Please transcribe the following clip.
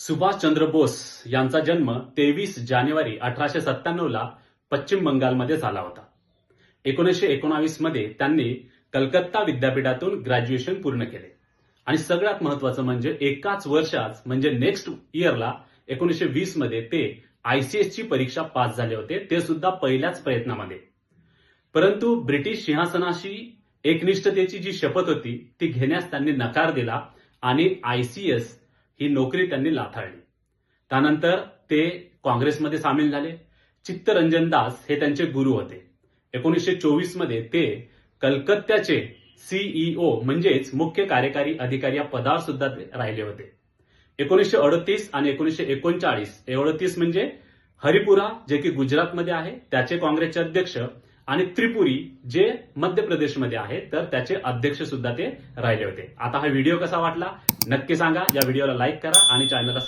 सुभाषचंद्र बोस यांचा जन्म तेवीस जानेवारी अठराशे सत्त्याण्णव ला पश्चिम बंगालमध्ये झाला होता. एकोणीसशे एकोणावीसमध्ये त्यांनी कलकत्ता विद्यापीठातून ग्रॅज्युएशन पूर्ण केले. आणि सगळ्यात महत्वाचं म्हणजे एकाच वर्षात म्हणजे नेक्स्ट इयरला एकोणीसशे वीसमध्ये ते आयसीएस ची परीक्षा पास झाले होते. ते सुद्धा पहिल्याच प्रयत्नामध्ये. परंतु ब्रिटिश सिंहासनाशी एकनिष्ठतेची जी शपथ होती ती घेण्यास त्यांनी नकार दिला आणि आयसीएस ही नोकरी त्यांनी लाथाळली. त्यानंतर ते काँग्रेसमध्ये सामील झाले. चित्तरंजन दास हे त्यांचे गुरु होते. एकोणीसशे चोवीसमध्ये ते कलकत्त्याचे सीईओ म्हणजेच मुख्य कार्यकारी अधिकारी या पदावर सुद्धा राहिले होते. एकोणीसशे अडतीस आणि एकोणीसशे एकोणचाळीस. अडतीस म्हणजे हरिपुरा जे की गुजरातमध्ये आहे त्याचे काँग्रेसचे अध्यक्ष आणि त्रिपुरी जे मध्य प्रदेशमध्ये आहे तर त्याचे अध्यक्ष सुद्धा ते राहिले होते. आता हा व्हिडिओ कसा वाटला? नक्की सांगा. या व्हिडिओला लाईक करा आणि चॅनलला